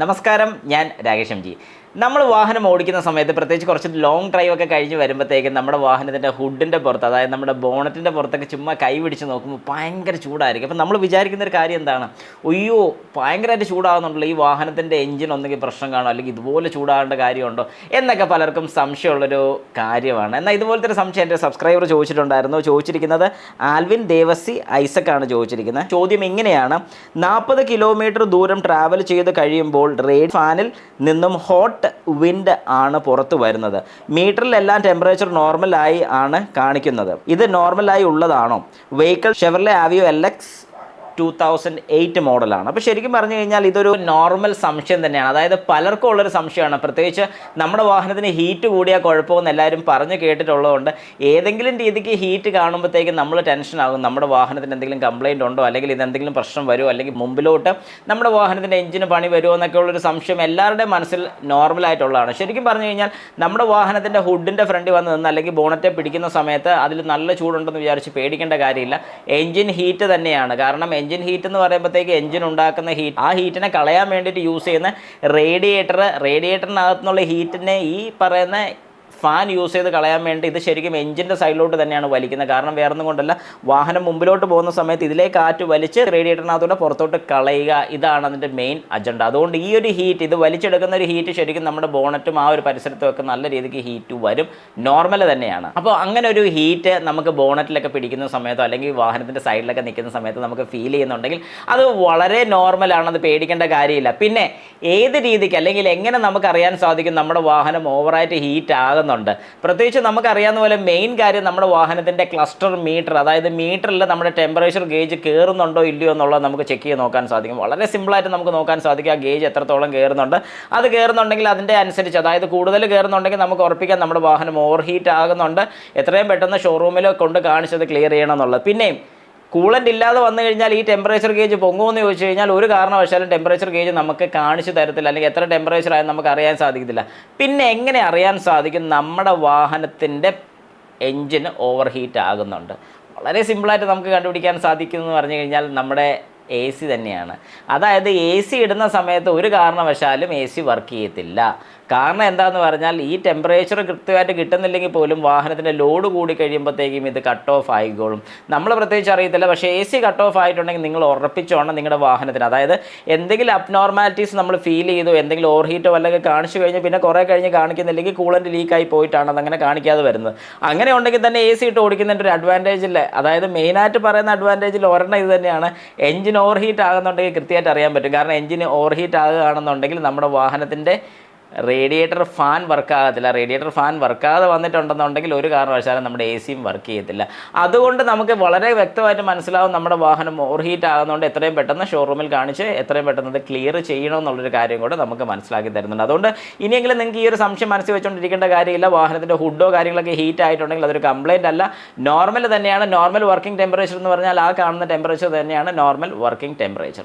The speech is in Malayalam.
നമസ്കാരം ഞാൻ രാകേഷ് എം ജി. നമ്മൾ വാഹനം ഓടിക്കുന്ന സമയത്ത് പ്രത്യേകിച്ച് കുറച്ച് ലോങ് ഡ്രൈവ് ഒക്കെ കഴിഞ്ഞ് വരുമ്പോഴത്തേക്കും നമ്മുടെ വാഹനത്തിന്റെ ഹുഡിന്റെ പുറത്ത് അതായത് നമ്മുടെ ബോണറ്റിന്റെ പുറത്തൊക്കെ ചുമ്മാ കൈ പിടിച്ച് നോക്കുമ്പോൾ ഭയങ്കര ചൂടായിരിക്കും. അപ്പോൾ നമ്മൾ വിചാരിക്കുന്ന ഒരു കാര്യം എന്താണ്? അയ്യോ ഭയങ്കരമായിട്ട് ചൂടാകുന്നുണ്ടല്ലോ ഈ വാഹനത്തിന്റെ എഞ്ചിൻ ഒന്നെങ്കിൽ പ്രശ്നം കാണോ അല്ലെങ്കിൽ ഇതുപോലെ ചൂടാകേണ്ട കാര്യമുണ്ടോ എന്നൊക്കെ പലർക്കും സംശയമുള്ളൊരു കാര്യമാണ്. എന്നാൽ ഇതുപോലത്തെ ഒരു സംശയം എന്റെ സബ്സ്ക്രൈബർ ചോദിച്ചിട്ടുണ്ടായിരുന്നു. ചോദിച്ചിരിക്കുന്നത് ആൽവിൻ ദേവസി ഐസക്കാണ് ചോദിച്ചിരിക്കുന്നത്. ചോദ്യം എങ്ങനെയാണ് നാൽപ്പത് കിലോമീറ്റർ ദൂരം ട്രാവൽ ചെയ്ത് കഴിയുമ്പോൾ റേഡ് ഫാനിൽ നിന്നും ഹോട്ട് വിൻഡ് ആണ് പുറത്തു വരുന്നത്. മീറ്ററിലെല്ലാം ടെമ്പറേച്ചർ നോർമലായി ആണ് കാണിക്കുന്നത്. ഇത് നോർമലായി ഉള്ളതാണോ? Vehicle Chevrolet Aveo L X two thousand eight മോഡലാണ് അപ്പോൾ ശരിക്കും പറഞ്ഞു കഴിഞ്ഞാൽ ഇതൊരു നോർമൽ സംശയം തന്നെയാണ്. അതായത് പലർക്കും ഉള്ളൊരു സംശയമാണ്. പ്രത്യേകിച്ച് നമ്മുടെ വാഹനത്തിന് ഹീറ്റ് കൂടിയാൽ കുഴപ്പമെന്ന് എല്ലാവരും പറഞ്ഞു കേട്ടിട്ടുള്ളതുകൊണ്ട് ഏതെങ്കിലും രീതിക്ക് ഹീറ്റ് കാണുമ്പോഴത്തേക്കും നമ്മൾ ടെൻഷൻ നമ്മുടെ വാഹനത്തിന് എന്തെങ്കിലും കംപ്ലയിന്റ് ഉണ്ടോ? അല്ലെങ്കിൽ ഇതെന്തെങ്കിലും പ്രശ്നം വരുമോ അല്ലെങ്കിൽ മുമ്പിലോട്ട് നമ്മുടെ വാഹനത്തിന്റെ എഞ്ചിന് പണി വരുമോ എന്നൊക്കെ ഉള്ളൊരു സംശയം എല്ലാവരുടെയും മനസ്സിൽ നോർമലായിട്ടുള്ളതാണ് ശരിക്കും പറഞ്ഞു കഴിഞ്ഞാൽ നമ്മുടെ വാഹനത്തിന്റെ ഹുഡിന്റെ ഫ്രണ്ടിൽ വന്ന് നിന്ന് അല്ലെങ്കിൽ ബോണറ്റെ പിടിക്കുന്ന സമയത്ത് അതിൽ നല്ല ചൂടുണ്ടെന്ന് വിചാരിച്ച് പേടിക്കേണ്ട കാര്യമില്ല. എഞ്ചിൻ ഹീറ്റ് തന്നെയാണ്. കാരണം എഞ്ചിൻ ഹീറ്റ് എന്ന് പറയുമ്പോഴത്തേക്ക് എഞ്ചിൻ ഉണ്ടാക്കുന്ന ഹീറ്റ് ആ ഹീറ്റിനെ കളയാൻ വേണ്ടിയിട്ട് യൂസ് ചെയ്യുന്ന റേഡിയേറ്റർ റേഡിയേറ്ററിനകത്തുനിന്നുള്ള ഹീറ്റിനെ ഈ പറയുന്ന ഫാൻ യൂസ് ചെയ്ത് കളയാൻ വേണ്ടി ഇത് ശരിക്കും എഞ്ചിന്റെ സൈഡിലോട്ട് തന്നെയാണ് വലിക്കുന്നത്. കാരണം വേറെ ഒന്നും കൊണ്ടല്ല വാഹനം മുമ്പിലോട്ട് പോകുന്ന സമയത്ത് ഇതിലേ കാറ്റ് വലിച്ച് റേഡിയേറ്ററിനകത്തൂടെ പുറത്തോട്ട് കളയുക ഇതാണ് അതിന്റെ മെയിൻ അജണ്ട അതുകൊണ്ട് ഈ ഒരു ഹീറ്റ് ഇത് വലിച്ചെടുക്കുന്ന ഒരു ഹീറ്റ് ശരിക്കും നമ്മുടെ ബോണറ്റും ആ ഒരു പരിസരത്തും ഒക്കെ നല്ല രീതിക്ക് ഹീറ്റ് വരും. നോർമൽ തന്നെയാണ്. അപ്പോൾ അങ്ങനെ ഒരു ഹീറ്റ് നമുക്ക് ബോണറ്റിലൊക്കെ പിടിക്കുന്ന സമയത്തോ അല്ലെങ്കിൽ വാഹനത്തിന്റെ സൈഡിലൊക്കെ നിൽക്കുന്ന സമയത്ത് നമുക്ക് ഫീൽ ചെയ്യുന്നുണ്ടെങ്കിൽ അത് വളരെ നോർമലാണ് അത് പേടിക്കേണ്ട കാര്യമില്ല. പിന്നെ ഏത് രീതിക്ക് അല്ലെങ്കിൽ എങ്ങനെ നമുക്കറിയാൻ സാധിക്കും നമ്മുടെ വാഹനം ഓവറായിട്ട് ഹീറ്റ് ആകുന്നുണ്ട് പ്രത്യേകിച്ച് നമുക്കറിയാവുന്ന പോലെ മെയിൻ കാര്യം നമ്മുടെ വാഹനത്തിന്റെ ക്ലസ്റ്റർ മീറ്റർ അതായത് മീറ്ററിൽ നമ്മുടെ ടെമ്പറേച്ചർ ഗേജ് കയറുന്നുണ്ടോ ഇല്ലയോ എന്നുള്ളത് നമുക്ക് ചെക്ക് ചെയ്ത് നോക്കാൻ സാധിക്കും. വളരെ സിമ്പിളായിട്ട് നമുക്ക് നോക്കാൻ സാധിക്കും ആ ഗേജ് എത്രത്തോളം കയറുന്നുണ്ട് അത് കയറുന്നുണ്ടെങ്കിൽ അതിന്റെ അനുസരിച്ച് അതായത് കൂടുതൽ കയറുന്നുണ്ടെങ്കിൽ നമുക്ക് ഉറപ്പിക്കാം നമ്മുടെ വാഹനം ഓവർ ഹീറ്റ് ആകുന്നുണ്ട്. എത്രയും പെട്ടെന്ന് ഷോറൂമിൽ കൊണ്ട് കാണിച്ചത് ക്ലിയർ ചെയ്യണം എന്നുള്ളത്. പിന്നെയും കൂളന്റ് ഇല്ലാതെ വന്നു കഴിഞ്ഞാൽ ഈ ടെമ്പറേച്ചർ ഗേജ് പൊങ്ങുമെന്ന് ചോദിച്ചു കഴിഞ്ഞാൽ ഒരു കാരണവശാലും ടെമ്പറേച്ചർ ഗേജ് നമുക്ക് കാണിച്ചു തരത്തില്ല. അല്ലെങ്കിൽ എത്ര ടെമ്പറേച്ചർ ആയാലും നമുക്ക് അറിയാൻ സാധിക്കത്തില്ല. പിന്നെ എങ്ങനെ അറിയാൻ സാധിക്കും? നമ്മുടെ വാഹനത്തിന്റെ എൻജിൻ ഓവർ ഹീറ്റ് ആകുന്നുണ്ട്. വളരെ സിമ്പിളായിട്ട് നമുക്ക് കണ്ടുപിടിക്കാൻ സാധിക്കുമെന്ന് പറഞ്ഞു കഴിഞ്ഞാൽ നമ്മുടെ എ സി തന്നെയാണ്. അതായത് എ സി ഇടുന്ന സമയത്ത് ഒരു കാരണവശാലും എ സി വർക്ക് ചെയ്യത്തില്ല. കാരണം എന്താണെന്ന് പറഞ്ഞാൽ ഈ ടെമ്പറേച്ചർ കൃത്യമായിട്ട് കിട്ടുന്നില്ലെങ്കിൽ പോലും വാഹനത്തിന്റെ ലോഡ് കൂടി കഴിയുമ്പോഴത്തേക്കും ഇത് കട്ട് ഓഫ് ആയിക്കോളും. നമ്മൾ പ്രത്യേകിച്ച് അറിയത്തില്ല. പക്ഷേ എ സി കട്ട് ഓഫ് ആയിട്ടുണ്ടെങ്കിൽ നിങ്ങൾ ഉറപ്പിച്ചോണം നിങ്ങളുടെ വാഹനത്തിന്. അതായത് എന്തെങ്കിലും അബ്നോർമാലിറ്റീസ് നമ്മൾ ഫീൽ ചെയ്തു എന്തെങ്കിലും ഓവർ ഹീറ്റോ വല്ലതൊക്കെ കാണിച്ചു കഴിഞ്ഞ് പിന്നെ കുറേ കഴിഞ്ഞ് കാണിക്കുന്നില്ലെങ്കിൽ കൂളന്റ് ലീക്കായി പോയിട്ടാണ് അതങ്ങനെ കാണിക്കാതെ വരുന്നത്. അങ്ങനെ ഉണ്ടെങ്കിൽ തന്നെ എ സി ഇട്ട് ഓടിക്കുന്നതിന്റെ ഒരു അഡ്വാന്റേജ് ഇല്ല. അതായത് മെയിനായിട്ട് പറയുന്ന അഡ്വാന്റേജിൽ ഒരെണ്ണം ഇത് തന്നെയാണ്. എഞ്ചിൻ ഓവർ ഹീറ്റ് ആകുന്നുണ്ടെങ്കിൽ കൃത്യമായിട്ട് അറിയാൻ പറ്റും. കാരണം എഞ്ചിൻ ഓവർ ഹീറ്റ് ആകുകയാണെന്നുണ്ടെങ്കിൽ നമ്മുടെ വാഹനത്തിന്റെ റേഡിയേറ്റർ ഫാൻ വർക്ക് ആകത്തില്ല റേഡിയേറ്റർ ഫാൻ വർക്കാതെ വന്നിട്ടുണ്ടെന്നുണ്ടെങ്കിൽ ഒരു കാരണവശാലും നമ്മുടെ എ സിയും വർക്ക് ചെയ്യത്തില്ല. അതുകൊണ്ട് നമുക്ക് വളരെ വ്യക്തമായിട്ട് മനസ്സിലാവും നമ്മുടെ വാഹനം ഓവർ ഹീറ്റ് ആകുന്നതുകൊണ്ട് എത്രയും പെട്ടെന്ന് ഷോറൂമിൽ കാണിച്ച് എത്രയും പെട്ടെന്ന് അത് ക്ലിയർ ചെയ്യണമെന്നുള്ളൊരു കാര്യം കൂടെ നമുക്ക് മനസ്സിലാക്കി തരുന്നുണ്ട്. അതുകൊണ്ട് ഇനിയെങ്കിലും നിങ്ങൾക്ക് ഈ ഒരു സംശയം മനസ്സിൽ വെച്ചുകൊണ്ടിരിക്കേണ്ട കാര്യമില്ല. വാഹനത്തിന്റെ ഹുഡോ കാര്യങ്ങളൊക്കെ ഹീറ്റ് ആയിട്ടുണ്ടെങ്കിൽ അതൊരു കംപ്ലയിന്റ് അല്ല. നോർമൽ തന്നെയാണ്. നോർമൽ വർക്കിംഗ് ടെമ്പറേച്ചർ എന്ന് പറഞ്ഞാൽ ആ കാണുന്ന ടെമ്പറേച്ചർ തന്നെയാണ് നോർമൽ വർക്കിംഗ് ടെമ്പറേച്ചർ